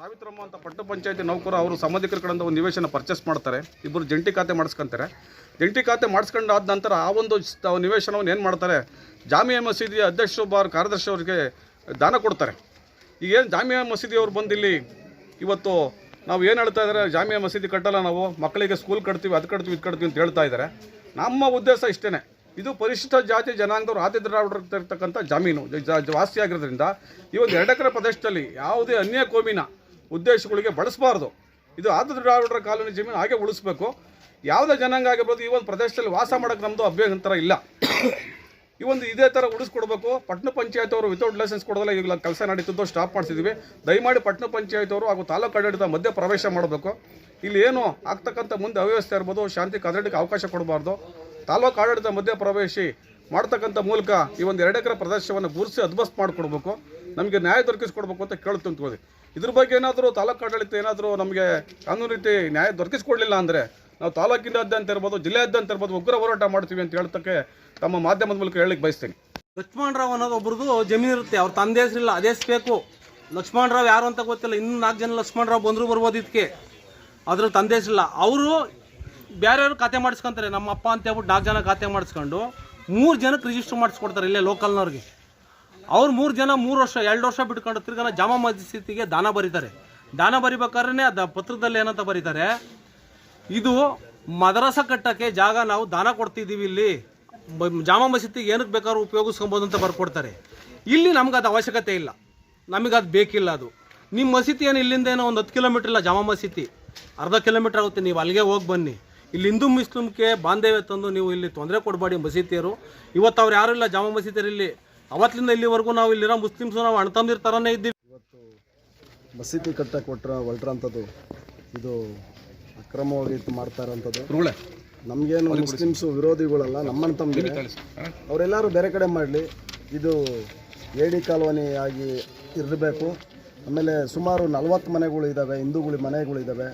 ಸಾವಿತ್ರಮ್ಮ ಅಂತ ಪಟ್ಟು ಪಂಚಾಯತಿ ನೌಕರು ಅವರು ಸಂಬಂಧಿಕರ ಕಡೆಯಿಂದ ಒಂದು ನಿವೇಶನ ಪರ್ಚೇಸ್ ಮಾಡ್ತಾರೆ. ಇಬ್ಬರು ಜಂಟಿ ಖಾತೆ ಮಾಡಿಸ್ಕೊಂತಾರೆ. ಜಂಟಿ ಖಾತೆ ಮಾಡಿಸ್ಕೊಂಡಾದ ನಂತರ ಆ ಒಂದು ನಿವೇಶನವನ್ನು ಏನು ಮಾಡ್ತಾರೆ? ಜಾಮಿಯಾ ಮಸೀದಿಯ ಅಧ್ಯಕ್ಷರು ಬಾರ್ ಕಾರ್ಯದರ್ಶಿ ಅವರಿಗೆ ದಾನ ಕೊಡ್ತಾರೆ. ಈಗೇನು ಜಾಮಿಯಾ ಮಸೀದಿಯವರು ಬಂದು ಇಲ್ಲಿ ಇವತ್ತು ನಾವು ಏನು ಹೇಳ್ತಾ ಇದ್ದಾರೆ ಜಾಮಿಯಾ ಮಸೀದಿ ಕಟ್ಟಲ್ಲ ನಾವು, ಮಕ್ಕಳಿಗೆ ಸ್ಕೂಲ್ ಕಟ್ತೀವಿ, ಅದು ಕಟ್ತೀವಿ, ಇದು ಕಟ್ತೀವಿ ಅಂತ ಹೇಳ್ತಾ ಇದ್ದಾರೆ ನಮ್ಮ ಉದ್ದೇಶ ಇಷ್ಟೇ ಇದು ಪರಿಶಿಷ್ಟ ಜಾತಿ ಜನಾಂಗದವರು ಆದ್ಯ ದ್ರಾವಿಡರ್ತಕ್ಕಂಥ ಜಮೀನು ವಾಸಿಯಾಗಿರೋದ್ರಿಂದ ಈ ಒಂದು ಎರಡು ಎಕರೆ ಪ್ರದೇಶದಲ್ಲಿ ಯಾವುದೇ ಅನ್ಯ ಕೋಮಿನ ಉದ್ದೇಶಗಳಿಗೆ ಬಳಸಬಾರ್ದು. ಇದು ಆದಿದ್ರಾವಿಡರ ಕಾಲೋನಿ ಜಮೀನು ಹಾಗೆ ಉಳಿಸ್ಬೇಕು. ಯಾವುದೇ ಜನಾಂಗ ಆಗಿರ್ಬೋದು, ಈ ಒಂದು ಪ್ರದೇಶದಲ್ಲಿ ವಾಸ ಮಾಡೋಕ್ಕೆ ನಮ್ಮದು ಅಭ್ಯಂತರ ಇಲ್ಲ. ಈ ಒಂದು ಇದೇ ಥರ ಉಳಿಸ್ಕೊಡ್ಬೇಕು. ಪಟ್ಟಣ ಪಂಚಾಯತ್ ಅವರು ವಿತೌಟ್ ಲೈಸೆನ್ಸ್ ಕೊಡೋದಲ್ಲ ಈಗ ಕೆಲಸ ನಡೀತಿದ್ದು ಸ್ಟಾಪ್ ಮಾಡಿಸಿದ್ವಿ. ದಯಮಾಡಿ ಪಟ್ಟಣ ಪಂಚಾಯತ್ ಅವರು ಹಾಗೂ ತಾಲೂಕು ಆಡಳಿತ ಮಧ್ಯ ಪ್ರವೇಶ ಮಾಡಬೇಕು. ಇಲ್ಲಿ ಏನು ಆಗ್ತಕ್ಕಂಥ ಮುಂದೆ ಅವ್ಯವಸ್ಥೆ ಇರ್ಬೋದು, ಶಾಂತಿ ಕದಡಕ್ಕೆ ಅವಕಾಶ ಕೊಡಬಾರ್ದು. ತಾಲೂಕು ಆಡಳಿತ ಮಧ್ಯ ಪ್ರವೇಶಿ ಮಾಡ್ತಕ್ಕಂಥ ಮೂಲಕ ಈ ಒಂದು ಎರಡು ಎಕರೆ ಪ್ರದೇಶವನ್ನು ಗುರುಸಿ ಅದ್ಬಸ್ತ್ ಮಾಡಿಕೊಡ್ಬೇಕು. ನಮಗೆ ನ್ಯಾಯ ದೊರಕಿಸ್ಕೊಡ್ಬೇಕು ಅಂತ ಕೇಳುತ್ತೆ ಅಂತಕೊಳ್ಳಿ ಇದ್ರ ಬಗ್ಗೆ ಏನಾದರೂ ತಾಲೂಕು ಆಡಳಿತ ಏನಾದರೂ ನಮಗೆ ಕಾನೂನು ರೀತಿ ನ್ಯಾಯ ದೊರಕಿಸ್ಕೊಡ್ಲಿಲ್ಲ ಅಂದರೆ ನಾವು ತಾಲೂಕಿನಾದ್ಯಂತ ಇರ್ಬೋದು, ಜಿಲ್ಲೆಯಾದ್ಯಂತ ಇರ್ಬೋದು ಉಗ್ರ ಹೋರಾಟ ಮಾಡ್ತೀವಿ ಅಂತ ಹೇಳ್ತಕ್ಕೆ ತಮ್ಮ ಮಾಧ್ಯಮದ ಮೂಲಕ ಹೇಳಲಿಕ್ಕೆ ಬಯಸ್ತೀನಿ. ಲಕ್ಷ್ಮಣರಾವ್ ಅನ್ನೋದು ಒಬ್ರದ್ದು ಜಮೀನು ಇರುತ್ತೆ. ಅವ್ರ ತಂದೆ ಹೆಸರಿಲ್ಲ ಅದೇ ಬೇಕು ಬೇಕು. ಲಕ್ಷ್ಮಣರಾವ್ ಯಾರು ಅಂತ ಗೊತ್ತಿಲ್ಲ. ಇನ್ನೂ ನಾಲ್ಕು ಜನ ಲಕ್ಷ್ಮಣರಾವ್ ಬಂದರೂ ಬರ್ಬೋದು ಇದಕ್ಕೆ ಅದ್ರ ತಂದೆ ಹೆಸರಿಲ್ಲ ಅವರು ಬೇರೆಯವ್ರು ಖಾತೆ ಮಾಡಿಸ್ಕೊಂತಾರೆ. ನಮ್ಮ ಅಪ್ಪ ಅಂತ ಹೇಳ್ಬಿಟ್ಟು ನಾಲ್ಕು ಜನ ಖಾತೆ ಮಾಡಿಸ್ಕೊಂಡು ಮೂರು ಜನಕ್ಕೆ ರಿಜಿಸ್ಟರ್ ಮಾಡಿಸ್ಕೊಡ್ತಾರೆ ಇಲ್ಲೇ ಲೋಕಲ್ನವ್ರಿಗೆ ಅವ್ರು ಮೂರು ಜನ, ಮೂರು ವರ್ಷ, ಎರಡು ವರ್ಷ ಬಿಟ್ಕೊಂಡು ತಿರ್ಗನ ಜಾಮಾ ಮಸೀದಿಗೆ ದಾನ ಬರೀತಾರೆ. ದಾನ ಬರಿಬೇಕಾದ್ರೆ ಅದ ಪತ್ರದಲ್ಲಿ ಏನಂತ ಬರೀತಾರೆ? ಇದು ಮದ್ರಾಸ ಕಟ್ಟಕ್ಕೆ ಜಾಗ ನಾವು ದಾನ ಕೊಡ್ತಿದ್ದೀವಿ ಇಲ್ಲಿ. ಜಾಮಾ ಮಸೀದಿಗೆ ಏನಕ್ಕೆ ಬೇಕಾದ್ರೂ ಉಪಯೋಗಿಸ್ಕೊಬೋದು ಅಂತ ಬರ್ಕೊಡ್ತಾರೆ. ಇಲ್ಲಿ ನಮ್ಗೆ ಅದು ಅವಶ್ಯಕತೆ ಇಲ್ಲ. ನಮಗೆ ಅದು ಬೇಕಿಲ್ಲ ಅದು. ನಿಮ್ಮ ಮಸೀದಿ ಏನು ಇಲ್ಲಿಂದ ಏನೋ ಒಂದು ಹತ್ತು ಕಿಲೋಮೀಟ್ರ್ ಇಲ್ಲ, ಜಾಮಾ ಮಸೀದಿ. ಅರ್ಧ ಕಿಲೋಮೀಟ್ರ್ ಆಗುತ್ತೆ, ನೀವು ಅಲ್ಲಿಗೆ ಹೋಗಿ ಬನ್ನಿ. ಇಲ್ಲಿ ಹಿಂದೂ ಮುಸ್ಲಿಮ್ಗೆ ಬಾಂಧವ್ಯ ತಂದು ನೀವು ಇಲ್ಲಿ ತೊಂದರೆ ಕೊಡಬೇಡಿ ಮಸೀದಿಯರು. ಇವತ್ತು ಅವ್ರು ಯಾರು ಇಲ್ಲ ಜಾಮಾ ಮಸೀದಿಯರು ಇಲ್ಲಿ ಅವತ್ತಿಂದ ಇಲ್ಲಿವರೆಗೂ ನಾವು ಇಲ್ಲಿರೋ ಮುಸ್ಲಿಮ್ಸು ನಾವು ಅಣ್ತಂದಿರ ಥರನೇ ಇದ್ದೀವಿ. ಇವತ್ತು ಮಸೀದಿ ಕಟ್ಟಕ್ಕೆ ಕೊಟ್ರ ಹೊರಟ್ರಂಥದ್ದು ಇದು ಅಕ್ರಮವಾಗಿ ಮಾಡ್ತಾ ಇರೋಂಥದ್ದು. ಗುರುಗಳೇ ನಮಗೇನು ಮುಸ್ಲಿಮ್ಸು ವಿರೋಧಿಗಳಲ್ಲ ತಮ್ಮದಿರೆ ಅವರೆಲ್ಲರೂ ಬೇರೆ ಕಡೆ ಮಾಡಲಿ. ಇದು ಏಡಿ ಕಾಲೋನಿ ಆಗಿ ಇರಬೇಕು. ಆಮೇಲೆ ಸುಮಾರು ನಲ್ವತ್ತು ಮನೆಗಳು ಇದ್ದಾವೆ ಹಿಂದೂಗಳ ಮನೆಗಳಿದ್ದಾವೆ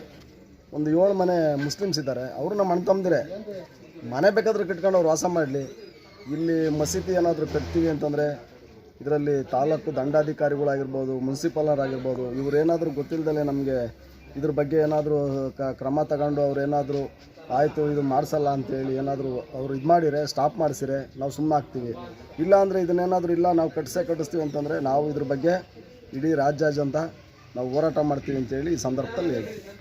ಒಂದು ಏಳು ಮನೆ ಮುಸ್ಲಿಮ್ಸ್ ಇದ್ದಾರೆ. ಅವರು ನಮ್ಮ ಅಣ್ಣ ತಮ್ಮದಿರೆ ಮನೆ ಬೇಕಾದ್ರೆ ಕಟ್ಕೊಂಡು ಅವ್ರು ವಾಸ ಮಾಡಲಿ. ಇಲ್ಲಿ ಮಸೀದಿ ಏನಾದರೂ ಕಟ್ತೀವಿ ಅಂತಂದರೆ ಇದರಲ್ಲಿ ತಾಲೂಕು ದಂಡಾಧಿಕಾರಿಗಳಾಗಿರ್ಬೋದು ಮುನ್ಸಿಪಾಲರ್ ಆಗಿರ್ಬೋದು ಇವರೇನಾದರೂ ಗೊತ್ತಿಲ್ಲದಲೇ ನಮಗೆ ಇದ್ರ ಬಗ್ಗೆ ಏನಾದರೂ ಕ್ರಮ ತಗೊಂಡು ಅವ್ರು ಏನಾದರೂ ಆಯಿತು ಇದು ಮಾಡಿಸಲ್ಲ ಅಂತೇಳಿ ಏನಾದರೂ ಅವ್ರು ಇದು ಮಾಡಿರೆ ಸ್ಟಾಪ್ ಮಾಡಿಸಿರೆ ನಾವು ಸುಮ್ಮನೆ ಆಗ್ತೀವಿ. ಇಲ್ಲ ಅಂದರೆ ಇದನ್ನೇನಾದರೂ ಇಲ್ಲ, ನಾವು ಕಟ್ಟಿಸೇ ಕಟ್ಟಿಸ್ತೀವಿ ಅಂತಂದರೆ ನಾವು ಇದ್ರ ಬಗ್ಗೆ ಇಡೀ ರಾಜ್ಯಾದ್ಯಂತ ನಾವು ಹೋರಾಟ ಮಾಡ್ತೀವಿ ಅಂತೇಳಿ ಈ ಸಂದರ್ಭದಲ್ಲಿ ಹೇಳ್ತೀವಿ.